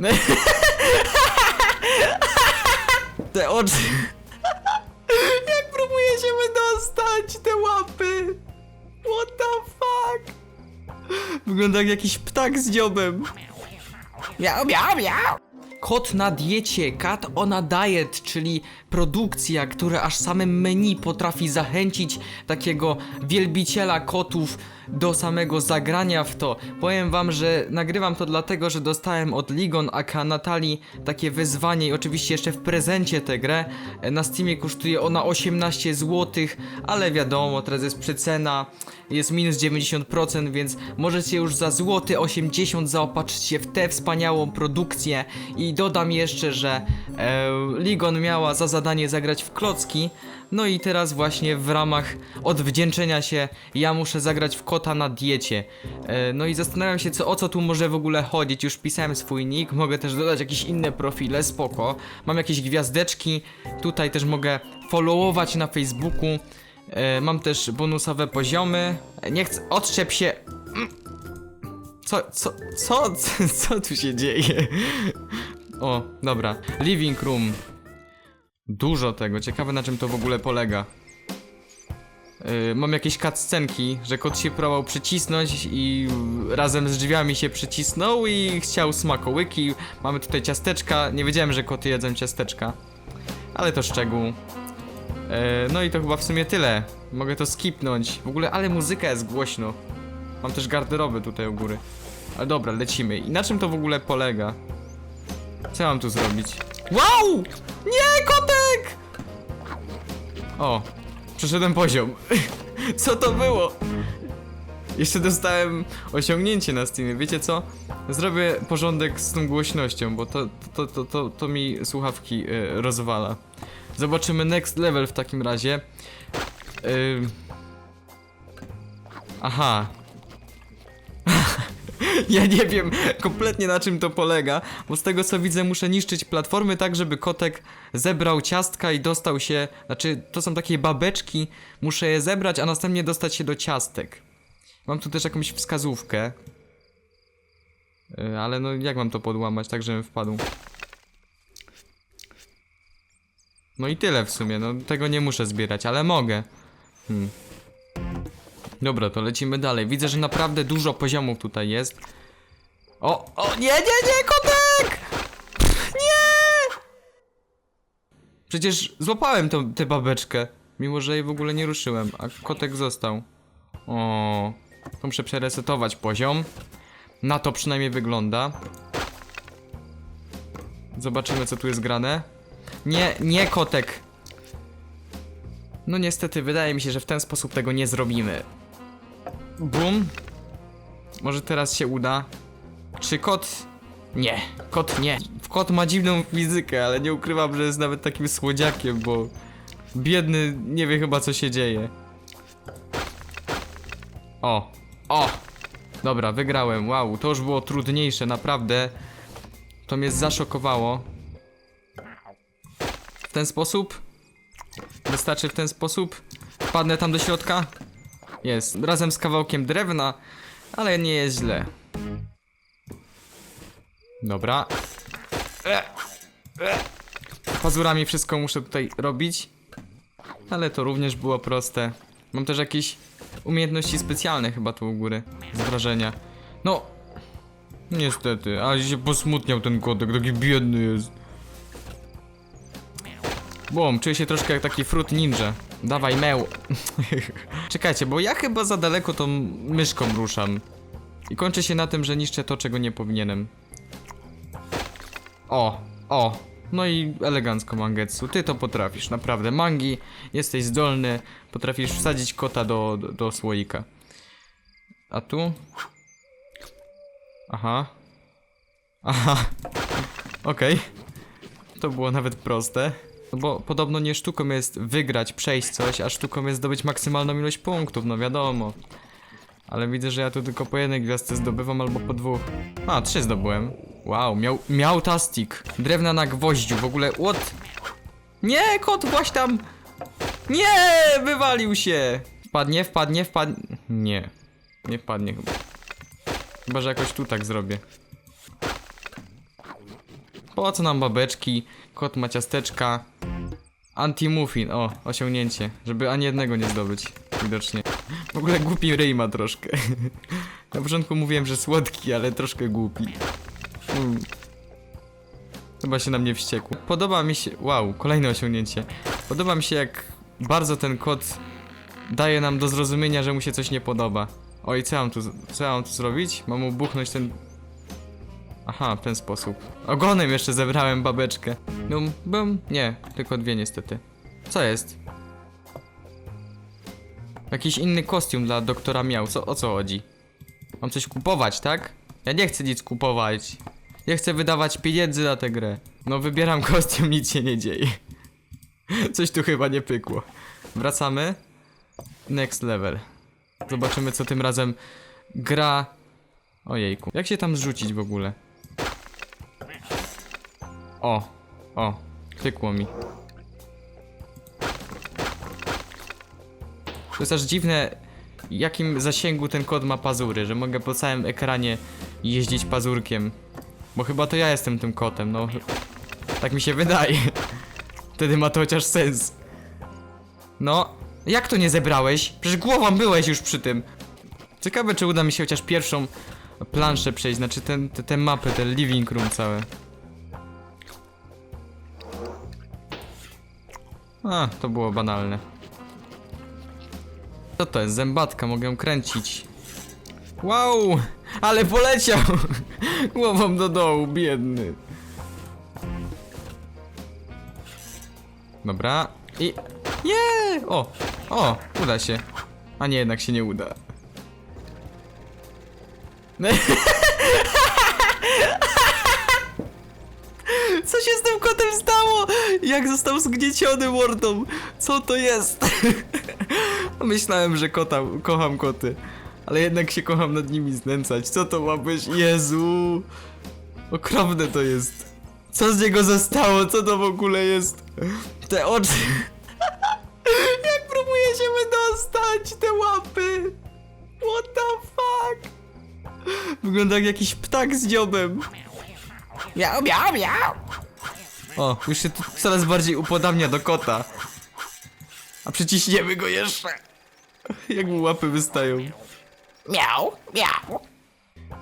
Te oczy. Jak próbuje się wydostać te łapy. What the fuck? Wygląda jak jakiś ptak z dziobem. Miau, miau, miau. Kot na diecie, cat on a diet, czyli produkcja, która aż samym menu potrafi zachęcić takiego wielbiciela kotów do samego zagrania w to. Powiem wam, że nagrywam to dlatego, że dostałem od Ligon aka Natalii takie wyzwanie i oczywiście jeszcze w prezencie tę grę. Na Steamie kosztuje ona 18 zł, ale wiadomo, teraz jest przecena, jest minus 90%, więc możecie już za złoty 80 zaopatrzyć się w tę wspaniałą produkcję i dodam jeszcze, że e, Ligon miała za zadanie zagrać w klocki, no i teraz właśnie w ramach odwdzięczenia się ja muszę zagrać w kota na diecie. E, no i zastanawiam się co, o co tu może w ogóle chodzić, już pisałem swój nick, mogę też dodać jakieś inne profile, spoko. Mam jakieś gwiazdeczki, tutaj też mogę followować na Facebooku. E, mam też bonusowe poziomy. E, Nie chcę, odczep się. Mm. Co, co, co, co tu się dzieje? O, dobra. Living room. Dużo tego. Ciekawe na czym to w ogóle polega. Yy, mam jakieś cutscenki, że kot się próbował przycisnąć i razem z drzwiami się przycisnął i chciał smakołyki. Mamy tutaj ciasteczka. Nie wiedziałem, że koty jedzą ciasteczka. Ale to szczegół. Yy, no i to chyba w sumie tyle. Mogę to skipnąć. W ogóle, ale muzyka jest głośno. Mam też garderobę tutaj u góry. Ale dobra, lecimy. I na czym to w ogóle polega? Co mam tu zrobić? Wow! Nie, kotek! O, przeszedłem poziom. Co to było? Jeszcze dostałem osiągnięcie na Steamie. Wiecie co? Zrobię porządek z tą głośnością, bo to, to, to, to, to mi słuchawki y, rozwala. Zobaczymy next level w takim razie. Y... Aha, ja nie wiem kompletnie na czym to polega, bo z tego co widzę muszę niszczyć platformy tak, żeby kotek zebrał ciastka i dostał się, znaczy to są takie babeczki, muszę je zebrać, a następnie dostać się do ciastek. Mam tu też jakąś wskazówkę. Yy, ale no jak mam to podłamać, tak żebym wpadł? No i tyle w sumie, no tego nie muszę zbierać, ale mogę. Hmm. Dobra, to lecimy dalej. Widzę, że naprawdę dużo poziomów tutaj jest. O, o, nie, nie, nie, kotek! Nie! Przecież złapałem tą, tę babeczkę, mimo że jej w ogóle nie ruszyłem, a kotek został. O, to muszę przeresetować poziom. Na to przynajmniej wygląda. Zobaczymy, co tu jest grane. Nie, nie, kotek. No niestety, wydaje mi się, że w ten sposób tego nie zrobimy. Bum. Może teraz się uda. Czy kot... Nie, kot nie. Kot ma dziwną fizykę, ale nie ukrywam, że jest nawet takim słodziakiem, bo... Biedny nie wie chyba co się dzieje. O, o! Dobra, wygrałem, wow, to już było trudniejsze, naprawdę. To mnie zaszokowało. W ten sposób? Wystarczy w ten sposób? Wpadnę tam do środka? Jest, razem z kawałkiem drewna, ale nie jest źle. Dobra. E, e. Pazurami wszystko muszę tutaj robić. Ale to również było proste. Mam też jakieś umiejętności specjalne chyba tu u góry. Z wrażenia. No. Niestety, ale się posmutniał ten kotek, taki biedny jest. Bum, czuję się troszkę jak taki fruit ninja. Dawaj meł. Czekajcie, bo ja chyba za daleko tą myszką ruszam. I kończy się na tym, że niszczę to, czego nie powinienem. O, o. No i elegancko Mangetsu, ty to potrafisz, naprawdę. Mangi, jesteś zdolny, potrafisz wsadzić kota do, do, do słoika. A tu? Aha. Aha. Okej. To było nawet proste. No bo podobno nie sztuką jest wygrać, przejść coś, a sztuką jest zdobyć maksymalną ilość punktów, no wiadomo. Ale widzę, że ja tu tylko po jednej gwiazdce zdobywam albo po dwóch. A, trzy zdobyłem. Wow, miał, miał tastik. Drewna na gwoździu, w ogóle, what? Nie, kot, właśnie tam! Nie, wywalił się! Wpadnie, wpadnie, wpadnie... Nie, nie wpadnie chyba. Chyba, że jakoś tu tak zrobię. Po co nam babeczki? Kot ma ciasteczka. Anti-muffin, o, osiągnięcie. Żeby ani jednego nie zdobyć, widocznie. W ogóle głupi ryj ma troszkę. Na początku mówiłem, że słodki, ale troszkę głupi. Mm. Chyba się na mnie wściekł. Podoba mi się... Wow, kolejne osiągnięcie. Podoba mi się, jak bardzo ten kot daje nam do zrozumienia, że mu się coś nie podoba. Oj, co mam tu, co mam tu zrobić? Mam mu buchnąć ten... Aha, w ten sposób. Ogonem jeszcze zebrałem babeczkę. Num, bum. Nie, tylko dwie niestety. Co jest? Jakiś inny kostium dla doktora miał. Co, o co chodzi? Mam coś kupować, tak? Ja nie chcę nic kupować. Nie chcę wydawać pieniędzy na tę grę. No wybieram kostium, nic się nie dzieje. Coś tu chyba nie pykło. Wracamy. Next level. Zobaczymy co tym razem gra... Ojejku. Jak się tam zrzucić w ogóle? O. O. Pykło mi. To jest aż dziwne, jakim zasięgu ten kod ma pazury, że mogę po całym ekranie jeździć pazurkiem. Bo chyba to ja jestem tym kotem, no. Tak mi się wydaje. Wtedy ma to chociaż sens. No, jak to nie zebrałeś? Przecież głową byłeś już przy tym. Ciekawe, czy uda mi się chociaż pierwszą planszę przejść, znaczy ten, te, te mapy, ten living room całe. A, to było banalne. Co to jest? Zębatka, mogę ją kręcić. Wow! Ale poleciał! Głową do dołu, biedny. Dobra. I... Nie! O! O! Uda się. A nie, jednak się nie uda. tym stało? Jak został zgnieciony mordą? Co to jest? Myślałem, że kota, kocham koty. Ale jednak się kocham nad nimi znęcać. Co to ma być? Jezu! Okropne to jest. Co z niego zostało? Co to w ogóle jest? Te oczy. Jak próbuję się wydostać, te łapy. What the fuck? Wygląda jak jakiś ptak z dziobem. Miau, miau, miau. O, już się tu coraz bardziej upodabnia do kota. A przyciśniemy go jeszcze. Jak mu łapy wystają. Miau, miau.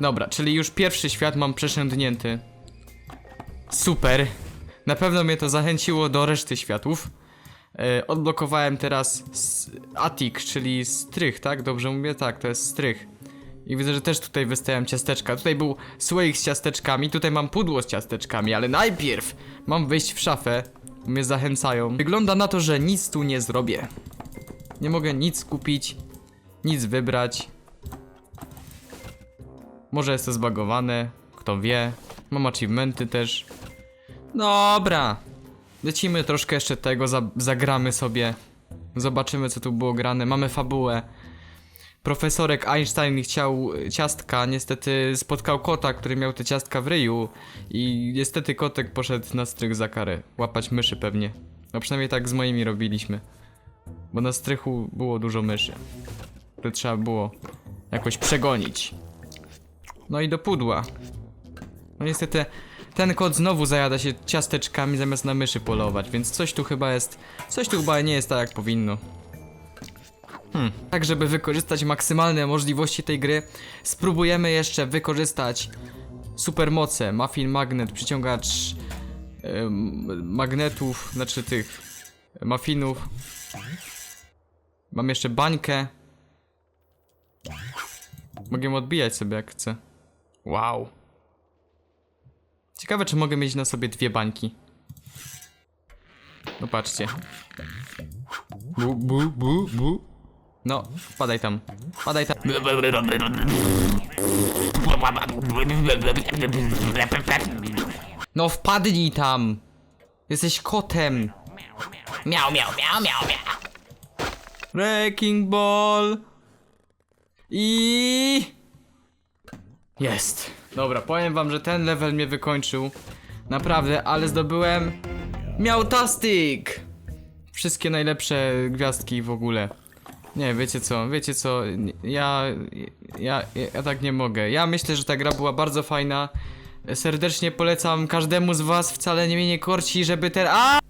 Dobra, czyli już pierwszy świat mam przeszędnięty. Super. Na pewno mnie to zachęciło do reszty światów. E, odblokowałem teraz attic, czyli strych, tak? Dobrze mówię? Tak, to jest strych. I widzę, że też tutaj wystają ciasteczka. Tutaj był słoik z ciasteczkami, tutaj mam pudło z ciasteczkami, ale najpierw mam wejść w szafę. Mnie zachęcają. Wygląda na to, że nic tu nie zrobię. Nie mogę nic kupić, nic wybrać. Może jest to zbagowane, kto wie. Mam achievementy też. Dobra. Lecimy troszkę jeszcze tego, za zagramy sobie. Zobaczymy co tu było grane. Mamy fabułę. Profesorek Einstein chciał ciastka, niestety spotkał kota, który miał te ciastka w ryju i niestety kotek poszedł na strych za karę. Łapać myszy pewnie. No przynajmniej tak z moimi robiliśmy. Bo na strychu było dużo myszy. które trzeba było jakoś przegonić. No i do pudła. No niestety ten kot znowu zajada się ciasteczkami zamiast na myszy polować, więc coś tu chyba jest. Coś tu chyba nie jest tak jak powinno. Hmm. Tak, żeby wykorzystać maksymalne możliwości tej gry, spróbujemy jeszcze wykorzystać supermoce. Muffin magnet, przyciągacz em, magnetów, znaczy tych muffinów. Mam jeszcze bańkę. Mogę ją odbijać sobie jak chcę. Wow. Ciekawe, czy mogę mieć na sobie dwie bańki. No patrzcie. Bu, bu, bu, bu. No, padaj tam. Padaj tam. No wpadnij tam. Jesteś kotem. Miau, miau, miau, miau, miau. Wrecking Ball. I... Jest. Dobra, powiem wam, że ten level mnie wykończył. Naprawdę, ale zdobyłem... Miautastic! Wszystkie najlepsze gwiazdki w ogóle. Nie, wiecie co, wiecie co, ja, ja, ja, tak nie mogę. Ja myślę, że ta gra była bardzo fajna. serdecznie polecam każdemu z was, wcale nie mnie nie korci, żeby teraz...